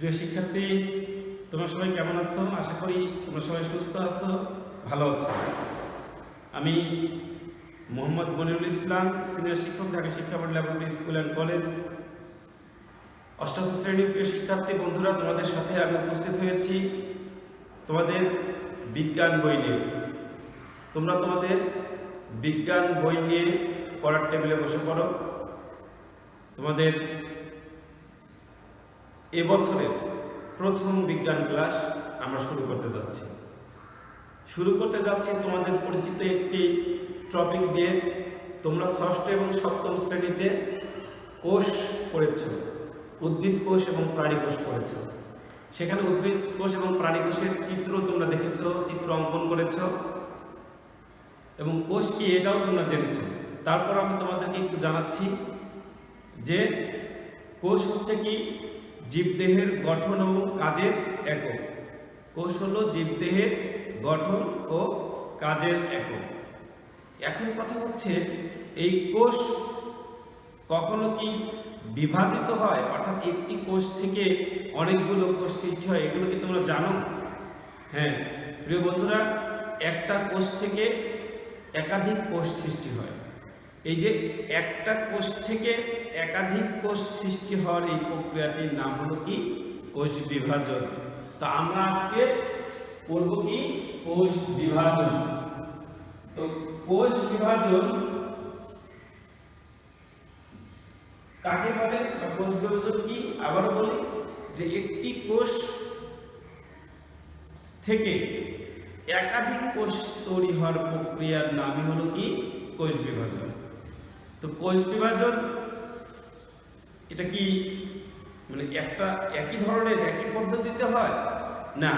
প্রিয় শিক্ষার্থী, তোমরা সবাই কেমন আছো? আশা করি তোমরা সবাই সুস্থ আছো, ভালো আছো। আমি মোহাম্মদ মনিরুল ইসলাম, সিনিয়র শিক্ষক, ঢাকা শিক্ষা board laboratory school and college. অষ্টম শ্রেণির প্রিয় শিক্ষার্থী, বন্ধুরা, তোমাদের সাথে আমি উপস্থিত হয়েছি তোমাদের বিজ্ঞান বই নিয়ে। তোমরা তোমাদের বিজ্ঞান বই নিয়ে পড়ার টেবিলে বসে পড়ো। তোমাদের এবছরের প্রথম বিজ্ঞান ক্লাস আমরা শুরু করতে যাচ্ছি। শুরু করতে যাচ্ছি তোমাদের পরিচিত একটি টপিক দিয়ে। তোমরা ষষ্ঠ এবং সপ্তম শ্রেণীতে কোষ পড়েছ, উদ্ভিদ কোষ এবং প্রাণী কোষ পড়েছ। সেখানে উদ্ভিদ কোষ এবং প্রাণী কোষের চিত্র তোমরা দেখেছ, চিত্র অঙ্কন করেছ। এবং কোষ কি এটাও তোমরা জেনেছ। তারপর আমি তোমাদেরকে একটু জানাচ্ছি যে কোষ হচ্ছে কি? জীবদেহের গঠন এবং কাজের একক। কোষ হলো জীবদেহের গঠন ও কাজের একক। এখন কথা হচ্ছে, এই কোষ কখনো কি বিভাজিত হয়? অর্থাৎ একটি কোষ থেকে অনেকগুলো কোষ সৃষ্টি হয়, এগুলো কি তোমরা জানো? হ্যাঁ প্রিয় বন্ধুরা, একটা কোষ থেকে একাধিক কোষ সৃষ্টি হয়। এই যে একটা কোষ থেকে একাধিক কোষ সৃষ্টি হওয়ার এই প্রক্রিয়াটির নাম হলো কি? কোষ বিভাজন। তো আমরা আজকে পড়ব কি? কোষ বিভাজন। তো কোষ বিভাজন কাকে বলে কোষ বিভাজন কি? আবারও বলি যে একটি কোষ থেকে একাধিক কোষ তৈরি হওয়ার প্রক্রিয়ার নামই হলো কি? কোষ বিভাজন। তো কোষ বিভাজন, এটা কি মানে একটা একই ধরনের একই পদ্ধতিতে হয়? না,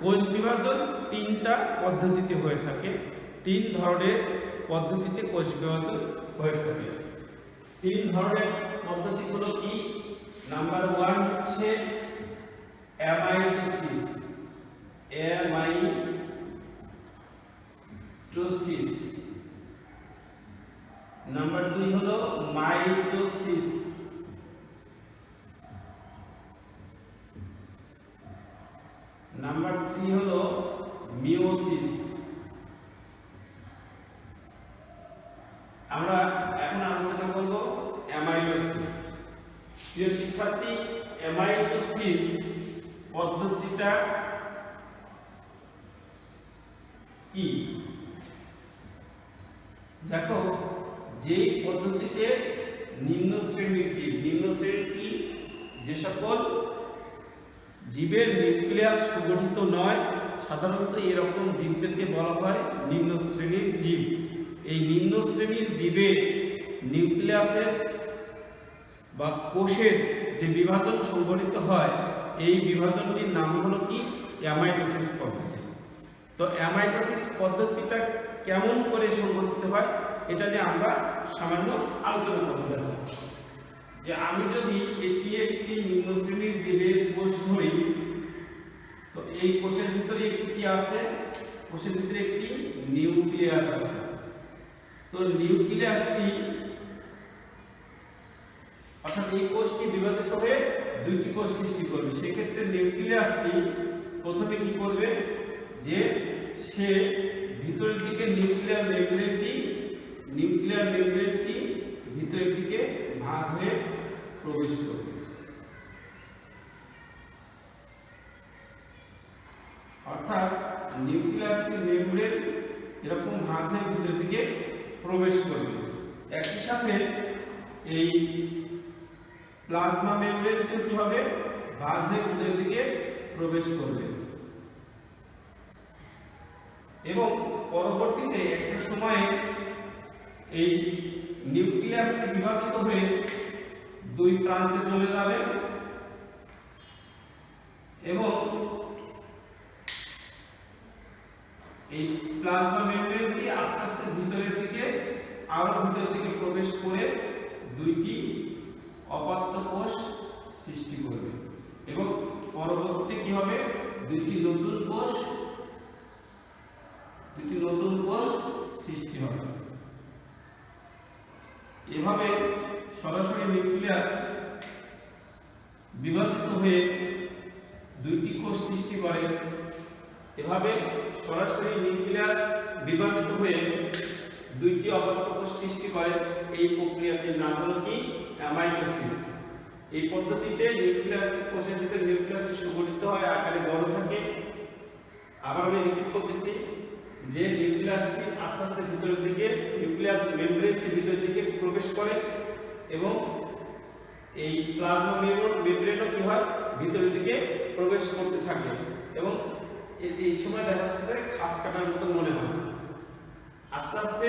কোষ বিভাজন তিনটা পদ্ধতিতে হয়ে থাকে। তিন ধরনের পদ্ধতিতে কোষ বিভাজন হয়ে থাকে। তিন ধরনের পদ্ধতিগুলো কি? নাম্বার ওয়ান হচ্ছে অ্যামাইটোসিস অ্যামাইটোসিস নাম্বার দুই হলো মাইটোসিস। নাম্বার থ্রি হলো মিওসিস আমরা এখন আলোচনা করব অ্যামাইটোসিস। প্রিয় শিক্ষার্থী, অ্যামাইটোসিস পদ্ধতিটা কি? দেখো যে পদ্ধতিতে নিম্ন শ্রেণির জীব, নিম্ন শ্রেণির কি? যে সকল জীবের নিউক্লিয়াস সুগঠিত নয়, সাধারণত এরকম জীবদেরকে বলা হয় নিম্ন শ্রেণির জীব। এই নিম্ন শ্রেণির জীবের নিউক্লিয়াসের বা কোষের যে বিভাজন সংঘটিত হয়, এই বিভাজনটির নাম হলো কি? অ্যামাইটোসিস পদ্ধতি। তো অ্যামাইটোসিস পদ্ধতিটা কেমন করে সংঘটিত হয়? এটা নিয়ে আমরা সামান্য আলোচনা করতে দেখো যে আমি যদি এটি একটি নিম্ন শ্রেণির জীবের কোষ ধরি, তো এই কোষের ভিতরে একটি কি আছে? কোষের ভিতরে একটি নিউক্লিয়াস আছে। তো নিউক্লিয়াসটি, অর্থাৎ এই কোষটি বিভাজিত হয়ে দুইটি কোষ সৃষ্টি করবে। সেক্ষেত্রে নিউক্লিয়াসটি প্রথমে কি করবে? যে সে ভিতরের দিকে নিউক্লিয়ার মেমব্রেনটি নিউক্লিয়ার মেমব্রেনটি ভিতরের দিকে ভাঁজ হয়ে প্রবেশ করবে। অর্থাৎ নিউক্লিয়াসটি মেমব্রেন এরকম ভাঁজ হয়ে ভিতরের দিকে প্রবেশ করবে। একই সাথে এই প্লাজমা মেমব্রেনটি কি হবে? ভাঁজ হয়ে ভিতরের দিকে প্রবেশ করবে। এবং পরবর্তীতে একটা সময়ে এই নিউক্লিয়াসটি বিভাজিত হয়ে দুই প্রান্তে চলে যাবে এবং এই প্লাজমা মেমব্রেনটি আস্তে আস্তে ভিতরের দিকে আরও ভিতরের দিকে প্রবেশ করে দুইটি অপাত্য কোষ সৃষ্টি করবে। এবং পরবর্তীতে কি হবে? দুইটি নতুন কোষ দুটি নতুন কোষ সৃষ্টি হবে। এভাবে সরাসরি নিউক্লিয়াস বিভাজিত হয়ে দুইটি কোষ সৃষ্টি করে। এভাবে সরাসরি নিউক্লিয়াস বিভাজিত হয়ে দুইটি অপত্য কোষ সৃষ্টি করে। এই প্রক্রিয়াটির নাম হলো কি? অ্যামাইটোসিস। এই পদ্ধতিতে নিউক্লিয়াসটি কোষের ভিতরে নিউক্লিয়াসটি সংগঠিত হয় আকারে বড় থাকে। আবার আমি রিপিট করতেছি। যে নিউক্লিয়াসটি আস্তে আস্তে ভিতরের দিকে, নিউক্লিয়ার মেমব্রেনটি ভিতরের দিকে প্রবেশ করে এবং এই প্লাজমা মেমব্রেন মেমব্রেনও কি হয়? ভিতরের দিকে প্রবেশ করতে থাকে এবং এই সময় দেখা যাচ্ছে খাস কাটার মতো মনে হয়। আস্তে আস্তে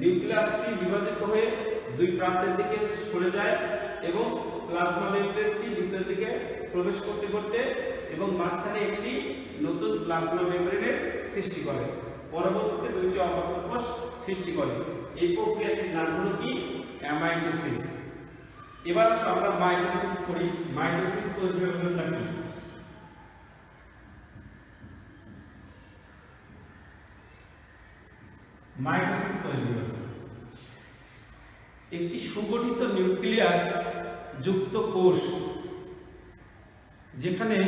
নিউক্লিয়াসটি বিভাজিত হয়ে দুই প্রান্তের দিকে সরে যায় এবং প্লাজমা মেমব্রেনটি ভিতরের দিকে প্রবেশ করতে করতে এবং মাঝখানে একটি নতুন প্লাজমা মেমব্রেনের সৃষ্টি করে। পরবর্তীতে দুইটি অপত্য কোষ সৃষ্টি করে। এই প্রক্রিয়াটির নাম হলো কি? অ্যামাইটোসিস এবার আসো আমরা মাইটোসিস করি। মাইটোসিস কোষ বিভাজনটা কি? মাইটোসিস কোষ বিভাজন একটি সুগঠিত নিউক্লিয়াস যুক্ত কোষ, যেখানে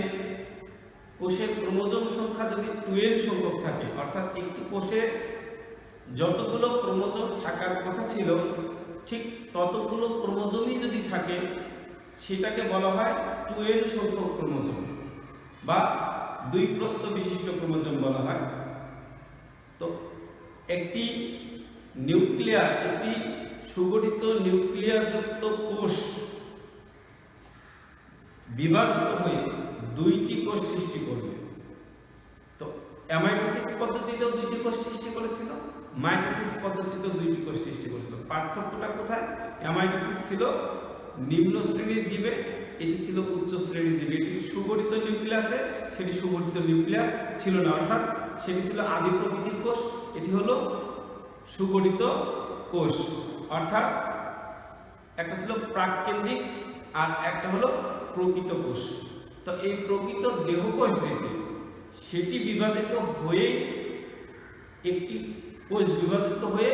কোষের ক্রোমোজোম সংখ্যা যদি টুয়েলভ সংখ্যক থাকে, অর্থাৎ একটি কোষে যতগুলো ক্রোমোজোম থাকার কথা ছিল, ঠিক ততগুলো ক্রোমোজোমই যদি থাকে, সেটাকে বলা হয় টুয়েলভ সংখ্যক ক্রোমোজোম বা দুই প্রস্থ বিশিষ্ট ক্রোমোজোম বলা হয়। তো একটি নিউক্লিয়ার, একটি সুগঠিত নিউক্লিয়ারযুক্ত কোষ বিভাজিত হয়ে দুইটি কোষ সৃষ্টি করবে। তো অ্যামাইটোসিস পদ্ধতিতেও দুইটি কোষ সৃষ্টি করেছিল মাইটোসিস পদ্ধতিতেও দুইটি কোষ সৃষ্টি করেছিল। পার্থক্যটা কোথায়? অ্যামাইটোসিস ছিল নিম্ন শ্রেণির জীবে, এটি ছিল উচ্চ শ্রেণির জীবে। এটি সুগঠিত নিউক্লিয়াসে সেটি সুগঠিত নিউক্লিয়াস ছিল না। অর্থাৎ সেটি ছিল আদি প্রকৃতির কোষ, এটি হলো সুগঠিত কোষ। অর্থাৎ একটা ছিল প্রাককেন্দ্রিক আর একটা হলো প্রকৃত কোষ। তো এই প্রকৃত দেহকোষ যেটি, সেটি বিভাজিত হয়ে একটি কোষ বিভাজিত হয়ে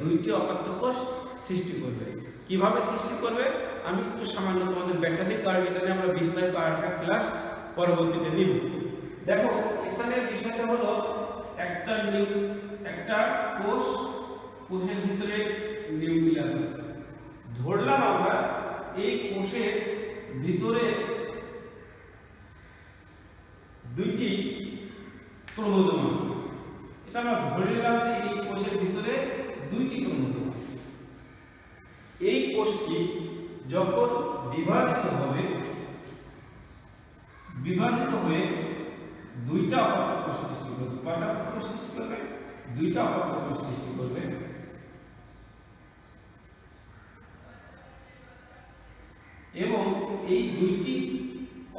দুইটি অপাত্য কোষ সৃষ্টি করবে। কীভাবে সৃষ্টি করবে? আমি একটু সামান্য তোমাদের ব্যাখ্যা দিই, কারণ এটা নিয়ে আমরা বিস্তারিত আরেকটা ক্লাস পরবর্তীতে নিব। দেখো, এখানে বিষয়টা হলো একটা নিউ, একটা কোষ, কোষের ভিতরে নিউক্লিয়াস আছে। ধরলাম আমরা এই কোষের ভিতরে দুইটি ক্রোমোজোম আছে। এটা আমরা ধরে নিলাম যে এই কোষের ভিতরে দুইটি ক্রোমোজোম আছে। এই কোষটি যখন বিভাজিত হবে, বিভাজিত হয়ে দুইটা অপত্য সৃষ্টি করবে। কয়টা অপত্য সৃষ্টি করবে? দুইটা অপত্য সৃষ্টি করবে। এবং এই দুইটি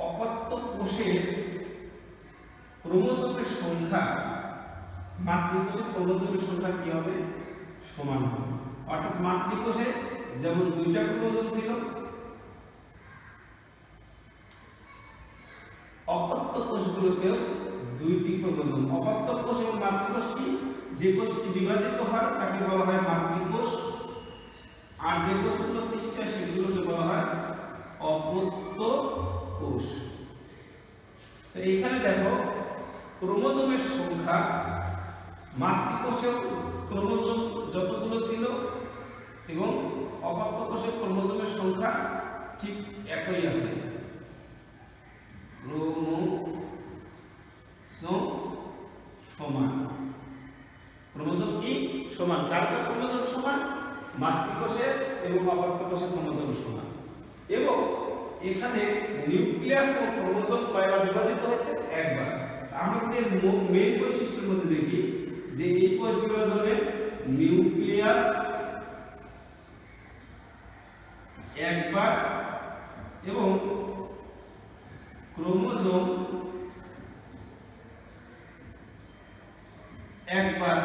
অপত্য কোষের ক্রোমোজোমের সংখ্যা মাতৃকোষের ক্রোমোজোমের সংখ্যা কি হবে? সমান হবে। অর্থাৎ মাতৃকোষে যেমন দুইটা ক্রোমোজোম ছিল, অপত্য কোষগুলোতেও দুইটি ক্রোমোজোম। অপত্য কোষ এবং মাতৃকোষ কি? যে কোষটি বিভাজিত হয়, তাকে বলা হয় মাতৃকোষ। আর যে কোষগুলো সৃষ্টি হয়, সেগুলোকে বলা হয় অপত্য কোষ। তো এখানে দেখো ক্রোমোজোমের সংখ্যা মাতৃকোষেও ক্রোমোজোম যতগুলো ছিল এবং অপত্য কোষের ক্রোমোজোমের সংখ্যা ঠিক একই আছে। ক্রোমোজোম সমান। ক্রোমোজোম কি? সমান। কার কার ক্রোমোজোম সমান? মাতৃকোষের এবং অপত্য কোষের ক্রোমোজোম সমান। এবং এখানে নিউক্লিয়াস ও ক্রোমোজোম কয়বার বিভাজিত হয়েছে? একবার। আমাদের মেইন বৈশিষ্ট্যের মধ্যে দেখি যে এই কোষ বিভাজনে নিউক্লিয়াস একবার এবং ক্রোমোজোম একবার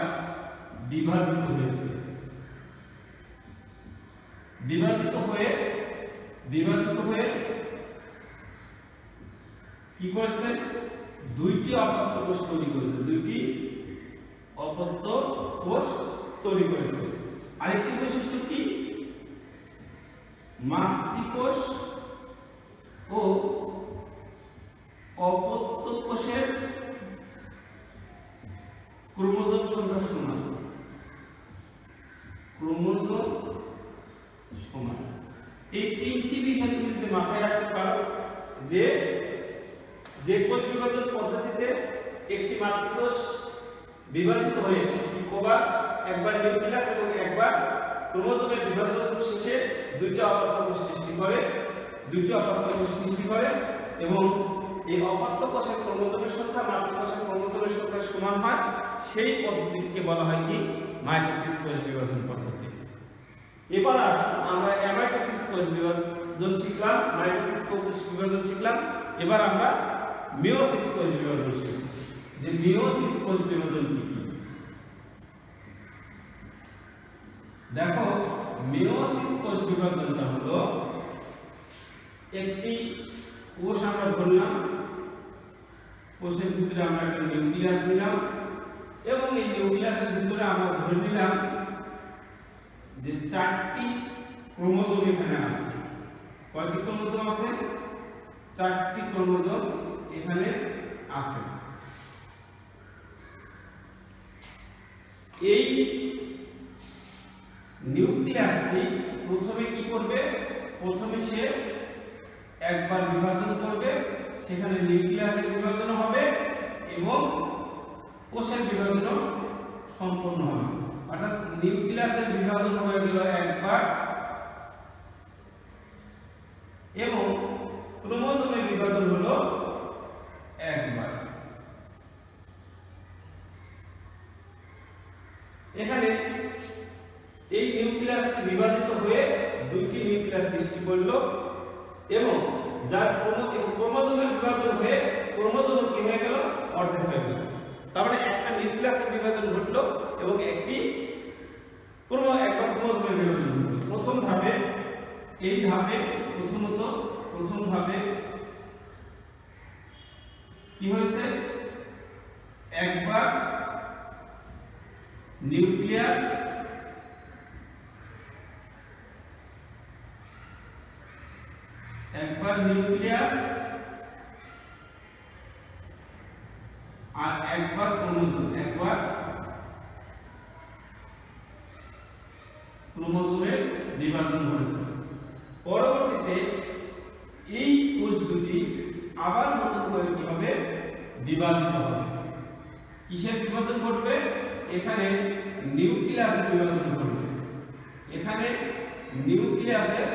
বিভাজিত হয়েছে। বিভাজিত হয়ে বিভাজিত হয়ে কি করেছে? দুইটি অপত্য কোষ তৈরি করেছে। দুইটি অপত্য কোষ তৈরি করেছে। আরেকটি বৈশিষ্ট্য কি? মাতৃকোষ ও অপত্য কোষের ক্রোমোজোম সংখ্যা সমান। ক্রোমোজোম সমান। এই তিনটি বিষয় তুমি যদি মাথায় রাখতে পারো যে যে কোষ বিভাজন পদ্ধতিতে একটি মাতৃকোষ বিভাজিত হয়ে কোবার একবার নিউক্লিয়াস এবং একবার ক্রোমোজোমের বিভাজন শেষে দুইটা অপাত্য কোষ সৃষ্টি করে, দুইটি অপাত্য কোষ সৃষ্টি করে এবং এই অপাত্য কোষের ক্রোমোজোমের সংখ্যা মাতৃকোষের ক্রোমোজোমের সংখ্যা সমান হয়। সেই পদ্ধতিকে বলা হয় কি? মাইটোসিস কোষ বিভাজন পদ্ধতি। এবার আমরা অ্যামাইটোসিস কোষ বিভাজন শিখলাম মাইটোসিস কোষ বিভাজন শিখলাম। এবার আমরা মিওসিস কোষ বিভাজন যে মিওসিস কোষ বিভাজন কি? দেখো মিওসিস কোষ বিভাজনটা হলো একটি কোষ আমরা ধরলাম কোষের ভিতরে আমরা একটা নিউক্লিয়াস নিলাম এবং এই নিউক্লিয়াসের ভিতরে আমরা ধরে নিলাম যে চারটি ক্রোমোজোম এখানে আছে কয়টি ক্রোমোজোম আছে চারটি ক্রোমোজোম এখানে আছে। এই নিউক্লিয়াসটি প্রথমে কি করবে? প্রথমে সে একবার বিভাজন করবে, সেখানে নিউক্লিয়াসের বিভাজন হবে এবং কোষের বিভাজনও সম্পন্ন হবে। অর্থাৎ নিউক্লিয়াসের বিভাজন হয়ে গেল একবার এবং ক্রোমোজোমের বিভাজন হলো একবার এখানে এই নিউক্লিয়াসটি বিভাজিত হয়ে দুইটি নিউক্লিয়াস সৃষ্টি করল এবং যার ক্রোমোজোমের বিভাজন হয়ে ক্রোমোজোম কি হয়ে গেল? অর্ধেক হয়ে গেল। তার মানে একটা নিউক্লিয়াসের বিভাজন ঘটলো এবং একটি ক্রোমোজোমের বিভাজন ঘটলো। প্রথম ধাপে, এই ধাপে প্রথমত প্রথম ধাপে কি হয়েছে একবার নিউক্লিয়াস একবার নিউক্লিয়াস আর একবার ক্রোমোজোম, একবার ক্রোমোজোমের বিভাজন হয়েছে পরবর্তীতে এই কোষ দুটি আবার নতুন করে কি হবে বিভাজিত হবে? কিসের বিভাজন ঘটবে? এখানে নিউক্লিয়াসের বিভাজন ঘটবে। এখানে নিউক্লিয়াসের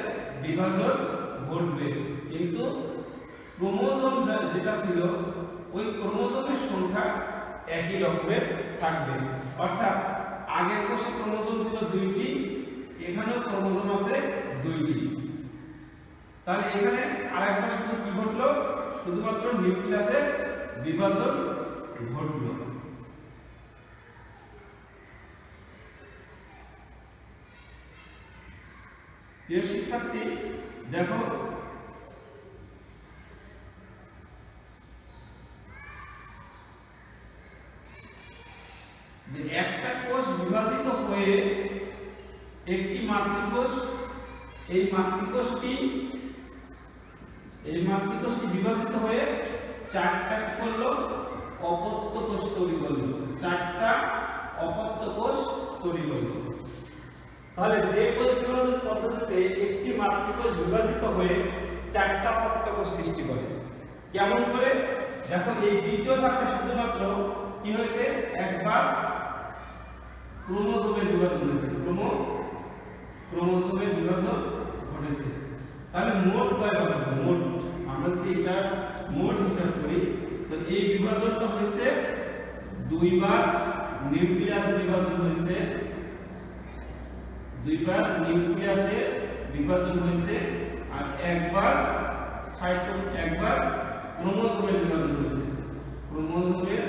বিভাজন ঘটবে। কিন্তু ক্রোমোজোম যেটা ছিল, ওই ক্রোমোজোমের সংখ্যা একই রকমের থাকবে। অর্থাৎ আগের কোষে ক্রোমোজোম ছিল দুইটি, এখানেও ক্রোমোজোম আছে দুইটি। তাহলে এখানে আরেকবার শুধু কি ঘটলো? শুধুমাত্র নিউক্লিয়াসের বিভাজন ঘটলো। প্রিয় শিক্ষার্থী, দেখো যে একটা কোষ বিভাজিত হয়ে একটি মাতৃকোষ এই মাতৃকোষটি এই মাতৃকোষটি বিভাজিত হয়ে চারটা কি করল? অপত্য কোষ তৈরি করল। চারটা অপত্য কোষ তৈরি করল। তাহলে যে কোষ বিভাজন পদ্ধতিতে একটি মাতৃকোষ বিভাজিত হয়ে চারটা অপত্য কোষ সৃষ্টি করে। কেমন করে? দেখো, এই দ্বিতীয় ধাপে শুধুমাত্র কি হয়েছে? একবার ক্রোমোজোমের বিভাজন হয়েছে। ক্রোমো ক্রোমোজোমের বিভাজন ঘটেছে। তাহলে মোট কয়বার হবে? মোট। আমরা যদি এটা মোট হিসাব করি, তো এই বিভাজনটা হয়েছে দুইবার নিউক্লিয়াসের বিভাজন হয়েছে। দুইবার নিউক্লিয়াসের বিভাজন হয়েছে আর একবার সাইটো একবার ক্রোমোজোমের বিভাজন হয়েছে। ক্রোমোজোমের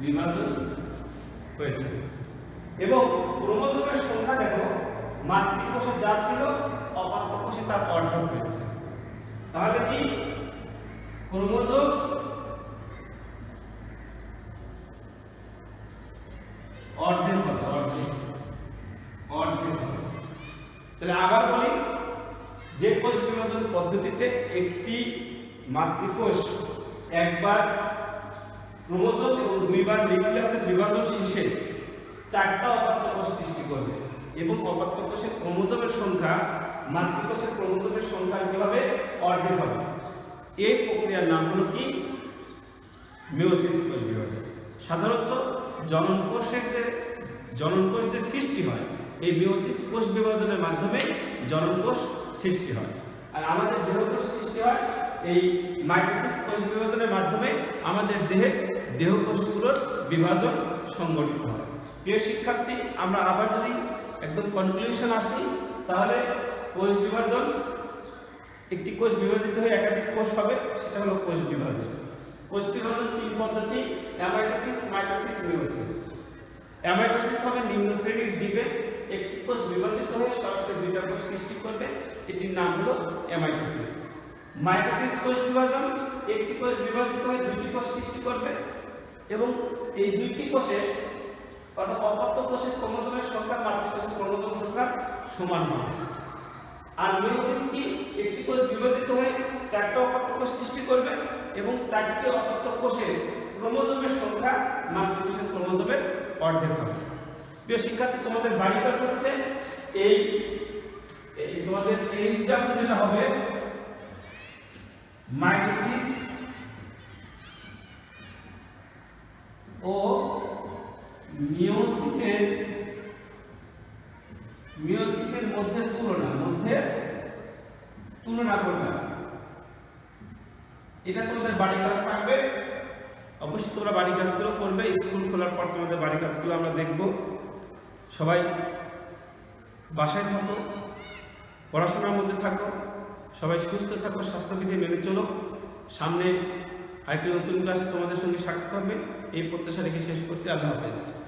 বিভাজন হয়েছে। এবং ক্রোমোজোমের সংখ্যা দেখো মাতৃকোষে যা ছিল অপাত্য কোষে তার অর্ধেক হয়েছে। তাহলে কি? ক্রোমোজোম অর্ধেক হবে, অর্ধেক অর্ধেক তাহলে আবার বলি, যে কোষ বিভাজন পদ্ধতিতে একটি মাতৃকোষ একবার ক্রোমোজোম এবং দুইবার নিউক্লিয়াসের বিভাজন শেষে চারটা অপাত্য কোষ সৃষ্টি করবে। এবং অপাত্য কোষের ক্রোমোজোমের সংখ্যা, মাতৃকোষের ক্রোমোজোমের সংখ্যা কি হবে অর্ধেক হবে? এই প্রক্রিয়ার নাম হলো কি? মিওসিস কোষ বিভাজন সাধারণত জনন কোষের যে জনন কোষ যে সৃষ্টি হয়, এই মিওসিস কোষ বিভাজনের মাধ্যমে জনন কোষ সৃষ্টি হয়। আর আমাদের দেহকোষ সৃষ্টি হয় এই মাইটোসিস কোষ বিভাজনের মাধ্যমে আমাদের দেহে দেহকোষগুলোর বিভাজন সংগঠিত হয়। প্রিয় শিক্ষার্থী, আমরা আবার যদি একদম কনক্লুশন আসি, তাহলে কোষ বিভাজন একটি কোষ বিভাজিত হয়ে একাধিক কোষ হবে, সেটা হলো কোষ বিভাজন। কোষ বিভাজন তিন পদ্ধতি অ্যামাইটোসিস মাইটোসিস মিওসিস অ্যামাইটোসিস হবে নিম্ন শ্রেণির জীবে, একটি কোষ বিভাজিত হয়ে সরাসরি দুইটা কোষ সৃষ্টি করবে, এটির নাম হলো অ্যামাইটোসিস মাইটোসিস কোষ বিভাজন, একটি কোষ বিভাজিত হয়ে দুইটি কোষ সৃষ্টি করবে, এবং এই দুইটি কোষে অর্থাৎ অপত্য কোষের ক্রোমোজোমের সংখ্যা মাতৃকোষের ক্রোমোজোম সংখ্যা সমান হবে আর মিওসিস কি? একটি কোষ বিভাজিত হয়ে চারটি অপত্য কোষ সৃষ্টি করবে এবং চারটি অপত্য কোষের ক্রোমোজোমের সংখ্যা মাতৃকোষের ক্রোমোজোমের অর্ধেক হবে। প্রিয় শিক্ষার্থী, তোমাদের বাড়ির কাজ হচ্ছে এই তোমাদের এইচডাব্লিউ যেটা হবে, মাইটোসিস ও মিওসিসের মিওসিসের মধ্যে তুলনা মধ্যে তুলনা করবে। এটা তোমাদের বাড়ি কাজ থাকবে। অবশ্যই তোমরা বাড়ি কাজগুলো করবে, স্কুল খোলার পর তোমাদের বাড়ি কাজগুলো আমরা দেখব। সবাই বাসায় থাকো, পড়াশোনার মধ্যে থাকো, সবাই সুস্থ থাকো, স্বাস্থ্যবিধি মেনে চলো। সামনে আরেকটি নতুন ক্লাসে তোমাদের সঙ্গে সাক্ষাৎ হবে। এই প্রত্যাশা রেখে শেষ করছি। আল্লাহ হাফেজ।